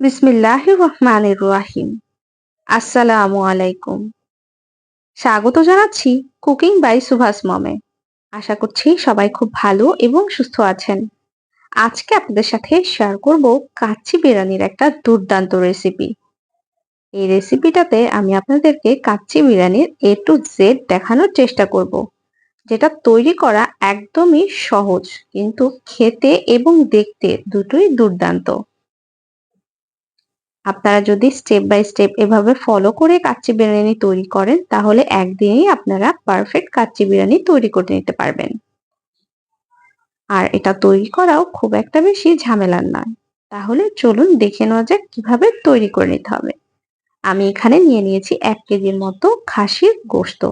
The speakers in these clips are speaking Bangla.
বিসমিল্লাহ রহমানির রাহিম আসসালামু আলাইকুম। স্বাগত জানাচ্ছি কুকিং বাই সুভাষ মমে। আশা করছি সবাই খুব ভালো এবং সুস্থ আছেন। আজকে আপনাদের সাথে শেয়ার করব কাচ্চি বিরিয়ানির একটা দুর্দান্ত রেসিপি এই রেসিপিটাতে আমি আপনাদেরকে কাচ্চি বিরিয়ানির এ টু জেড দেখানোর চেষ্টা করব, যেটা তৈরি করা একদমই সহজ, কিন্তু খেতে এবং দেখতে দুটোই দুর্দান্ত। আপনারা যদি স্টেপ বাই স্টেপ এভাবে ফলো করে কাচ্চি বিরিয়ানি তৈরি করেন, তাহলে একদিনেই আপনারা পারফেক্ট কাচ্চি বিরিয়ানি তৈরি করে নিতে পারবেন। আর এটা তৈরি করাও খুব একটা বেশি ঝামেলার নয়। তাহলে চলুন দেখে নেওয়া যাক কীভাবে তৈরি করে নিতে হবে। আমি এখানে নিয়ে নিয়েছি এক কেজির মতো খাসির গোস্ত,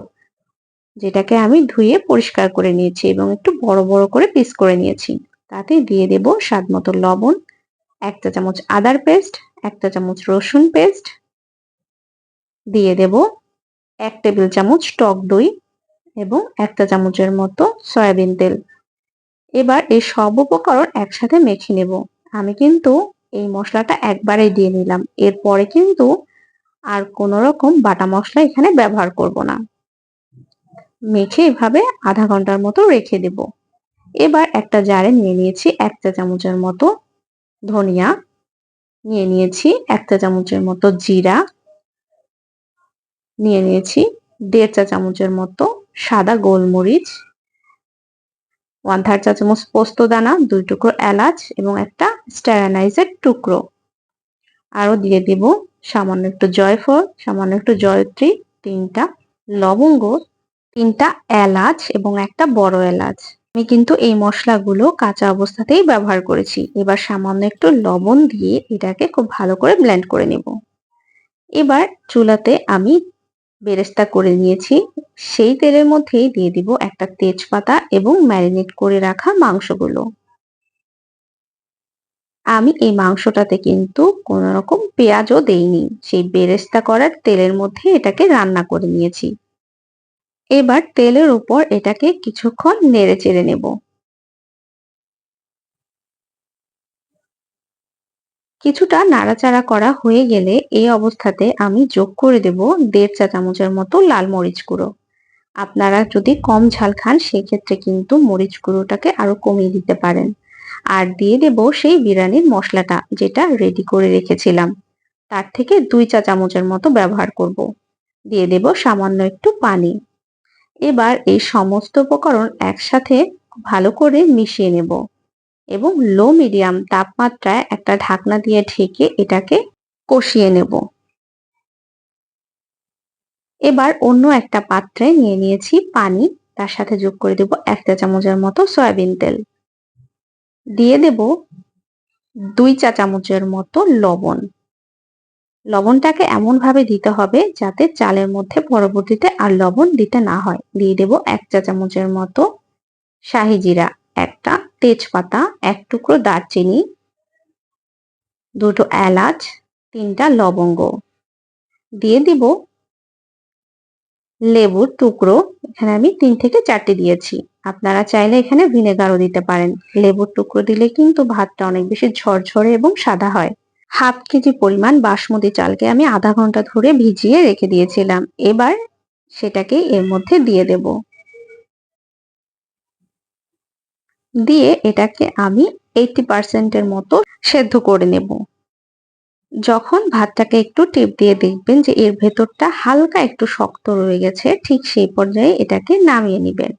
যেটাকে আমি ধুয়ে পরিষ্কার করে নিয়েছি এবং একটু বড় বড় করে পিস করে নিয়েছি। তাতে দিয়ে দেব স্বাদ মতো লবণ এক চা চামচ আদার পেস্ট, একটা চামচ রসুন পেস্ট। দিয়ে দেব এক টেবিল চামচ টক দই এবং একটা চামচের মতো সয়াবিন তেল। এবার এই সব উপকরণ একসাথে মেখে নেব। আমি কিন্তু এই মশলাটা একবারেই দিয়ে নিলাম। এরপরে কিন্তু আর কোন রকম বাটা মশলা এখানে ব্যবহার করব না। মেখে এভাবে আধা ঘণ্টার মতো রেখে দেব। এবার একটা জারে নিয়ে নিয়েছি এক চা চামচের মতো ধনিয়া নিয়ে নিয়েছি, একটা চামচের মতো জিরা নিয়ে নিয়েছি, দেড় চা চামচের মতো সাদা গোলমরিচ ওয়ান থার্ড চা চামচ পোস্ত দানা, দুই টুকরো এলাচ এবং একটা স্ট্যারানাইজের টুকরো। আরও দিয়ে দেব সামান্য একটু জয়ফল, সামান্য একটু জয়ত্রী, তিনটা লবঙ্গ, তিনটা এলাচ এবং একটা বড় এলাচ। আমি কিন্তু এই মশলাগুলো কাঁচা অবস্থাতেই ব্যবহার করেছি। এবার সামান্য একটু লবণ দিয়ে এটাকে খুব ভালো করে ব্লেন্ড করে নেব। এবার চুলাতে আমি বেরেস্তা করে নিয়েছি। সেই তেলের মধ্যেই দিয়ে দিব একটা তেজপাতা এবং ম্যারিনেট করে রাখা মাংসগুলো। আমি এই মাংসটাতে কিন্তু কোনো রকম পেঁয়াজও দেইনি। সেই বেরেস্তা করার তেলের মধ্যে এটাকে রান্না করে নিয়েছি। এবার তেলের উপর এটাকে কিছুক্ষণ নেড়ে চেড়ে নেব। কিছুটা নাড়াচাড়া করা হয়ে গেলে এই অবস্থাতে আমি যোগ করে দেব দেড় চা চামচের মতো লাল মরিচ গুঁড়ো। আপনারা যদি কম ঝাল খান, সেক্ষেত্রে কিন্তু মরিচ গুঁড়োটাকে আরও কমিয়ে দিতে পারেন। আর দিয়ে দেব সেই বিরিয়ানির মশলাটা, যেটা রেডি করে রেখেছিলাম। তার থেকে দুই চা চামচের মতো ব্যবহার করব। দিয়ে দেব সামান্য একটু পানি। এবার এই সমস্ত উপকরণ একসাথে ভালো করে মিশিয়ে নেব এবং লো মিডিয়াম তাপমাত্রায় একটা ঢাকনা দিয়ে ঢেকে এটাকে কষিয়ে নেব। এবার অন্য একটা পাত্রে নিয়ে নিয়েছি পানি, তার সাথে যোগ করে দেব একটা চামচের মতো সয়াবিন তেল। দিয়ে দেব দুই চা চামচের মতো লবণ। লবণটাকে এমন ভাবে দিতে হবে যাতে চালের মধ্যে পরবর্তীতে আর লবণ দিতে না হয়। দিয়ে দেব এক চা চামচের মতো শাহি জিরা, একটা তেজপাতা, এক টুকরো দারচিনি, দুটো এলাচ, তিনটা লবঙ্গ। দিয়ে দিব লেবুর টুকরো, এখানে আমি তিন থেকে চারটে দিয়েছি। আপনারা চাইলে এখানে ভিনেগারও দিতে পারেন। লেবুর টুকরো দিলে কিন্তু ভাতটা অনেক বেশি ঝরঝরে এবং সাদা হয়। হাফ কেজি পরিমাণ বাসমতি চালকে আমি আধা ঘণ্টা ধরে ভিজিয়ে রেখে দিয়েছিলাম। এবার সেটাকে এর মধ্যে দিয়ে দেব। দিয়ে এটাকে আমি এইটি পার্সেন্টের মতো সেদ্ধ করে নেব। যখন ভাতটাকে একটু টিপ দিয়ে দেখবেন যে এর ভেতরটা হালকা একটু শক্ত রয়ে গেছে, ঠিক সেই পর্যায়ে এটাকে নামিয়ে নেবেন।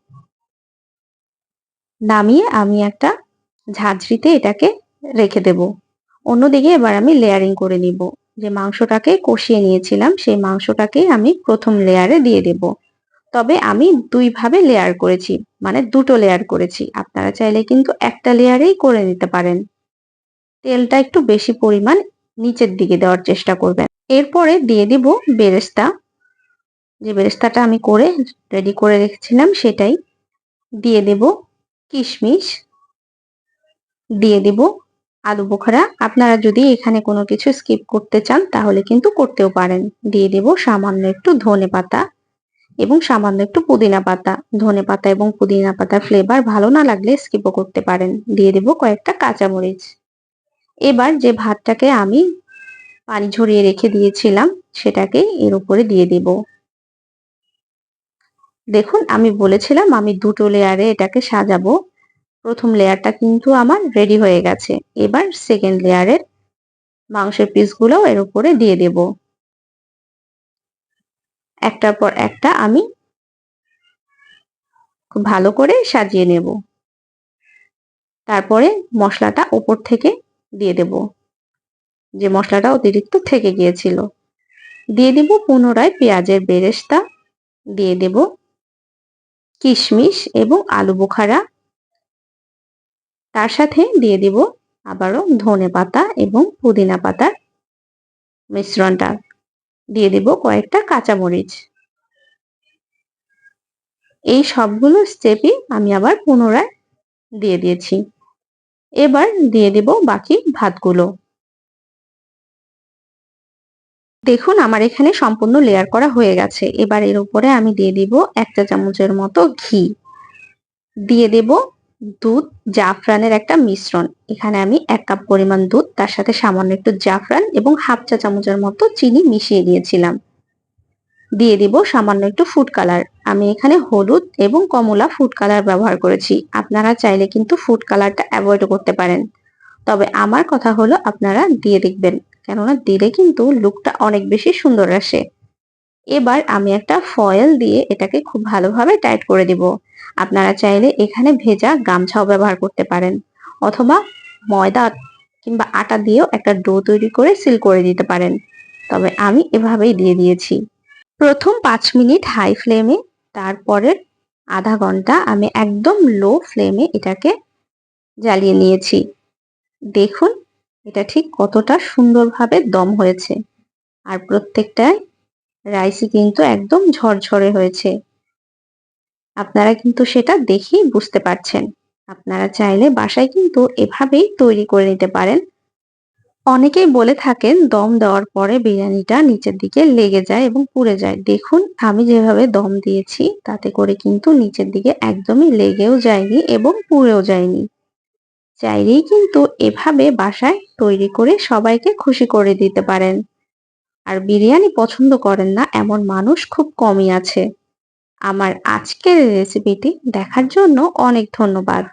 নামিয়ে আমি একটা ঝাঁঝরিতে এটাকে রেখে দেব। অন্যদিকে এবার আমি লেয়ারিং করে নিব। যে মাংসটাকে কষিয়ে নিয়েছিলাম, সেই মাংসটাকে আমি প্রথম লেয়ারে দিয়ে দেব। তবে আমি দুই ভাবে লেয়ার করেছি মানে দুটো লেয়ার করেছি। আপনারা চাইলে কিন্তু একটা লেয়ারেই করে নিতে পারেন। তেলটা একটু বেশি পরিমাণ নিচের দিকে দেওয়ার চেষ্টা করবেন। এরপরে দিয়ে দিব বেরেস্তা। যে বেরেস্তাটা আমি করে রেডি করে রেখেছিলাম, সেটাই দিয়ে দেব। কিশমিশ দিয়ে দেব। আলু বোখারা। আপনারা যদি এখানে কোনো কিছু স্কিপ করতে চান, তাহলে কিন্তু করতেও পারেন। দিয়ে দেব সামান্য একটু ধনে পাতা এবং সামান্য একটু পুদিনা পাতা। ধনে পাতা এবং পুদিনা পাতার ফ্লেভার ভালো না লাগলে স্কিপও করতে পারেন। দিয়ে দেব কয়েকটা কাঁচামরিচ। এবার যে ভাতটাকে আমি পানি ঝরিয়ে রেখে দিয়েছিলাম, সেটাকে এর উপরে দিয়ে দেব। দেখুন, আমি বলেছিলাম আমি দুটো লেয়ারে এটাকে সাজাবো। প্রথম লেয়ারটা কিন্তু আমার রেডি হয়ে গেছে। এবার সেকেন্ড লেয়ারের মাংসের পিসগুলো এর উপরে দিয়ে দেব। একটার পর একটা আমি খুব ভালো করে সাজিয়ে নেব। তারপরে মশলাটা ওপর থেকে দিয়ে দেব। যে মশলাটা অতিরিক্ত থেকে গিয়েছিল। দিয়ে দেব পুনরায় পেঁয়াজের বেরেস্তা, দিয়ে দেব কিশমিশ এবং আলু বোখারা তার সাথে দিয়ে দেব আবারও ধনে পাতা এবং পুদিনা পাতার মিশ্রণটা। দিয়ে দেব কয়েকটা কাঁচামরিচ। এই সবগুলো স্টেপই আমি আবার পুনরায় দিয়ে দিয়েছি। এবার দিয়ে দেব বাকি ভাতগুলো। দেখুন, আমার এখানে সম্পূর্ণ লেয়ার করা হয়ে গেছে। এবার এর উপরে আমি দিয়ে দিব একটা চামচের মতো ঘি। দিয়ে দেব দুধ জাফরানের একটা মিশ্রণ। এখানে আমি এক কাপ পরিমাণ দুধ, তার সাথে সামান্য একটু জাফরান এবং হাফ চা চামচের মতো চিনি মিশিয়ে দিয়েছিলাম। দিয়ে দিব সামান্য একটু ফুড কালার আমি এখানে হলুদ এবং কমলা ফুড কালার ব্যবহার করেছি। আপনারা চাইলে কিন্তু ফুড কালারটা অ্যাভয়েড করতে পারেন। তবে আমার কথা হলো, আপনারা দিয়ে দেখবেন। কেননা দিলে কিন্তু লুকটা অনেক বেশি সুন্দর আসে। এবার আমি একটা ফয়েল দিয়ে এটাকে খুব ভালোভাবে টাইট করে দিব। আপনারা চাইলে এখানে ভেজা গামছাও ব্যবহার করতে পারেন অথবা ময়দা কিংবা আটা দিয়েও একটা ডো তৈরি করে সিল করে দিতে পারেন। তবে আমি এভাবেই দিয়ে দিয়েছি। প্রথম পাঁচ মিনিট হাই ফ্লেমে তারপরের আধা ঘণ্টা আমি একদম লো ফ্লেমে এটাকে জ্বালিয়ে নিয়েছি। দেখুন, এটা ঠিক কতটা সুন্দরভাবে দম হয়েছে। আর প্রত্যেকটাই রাইসই কিন্তু একদম ঝরঝরে হয়েছে। আপনারা কিন্তু সেটা দেখেই বুঝতে পারছেন। আপনারা চাইলে বাসায় কিন্তু এভাবেই তৈরি করে নিতে পারেন। অনেকেই বলে থাকেন, দম দেওয়ার পরে বিরিয়ানিটা নিচের দিকে লেগে যায় এবং পুড়ে যায়। দেখুন, আমি যেভাবে দম দিয়েছি, তাতে করে কিন্তু নিচের দিকে একদমই লেগেও যায়নি এবং পুড়েও যায়নি। চাইলেই কিন্তু এভাবে বাসায় তৈরি করে সবাইকে খুশি করে দিতে পারেন। আর বিরিয়ানি পছন্দ করেন না এমন মানুষ খুব কমই আছে। আমার আজকের রেসিপিটি দেখার জন্য অনেক ধন্যবাদ।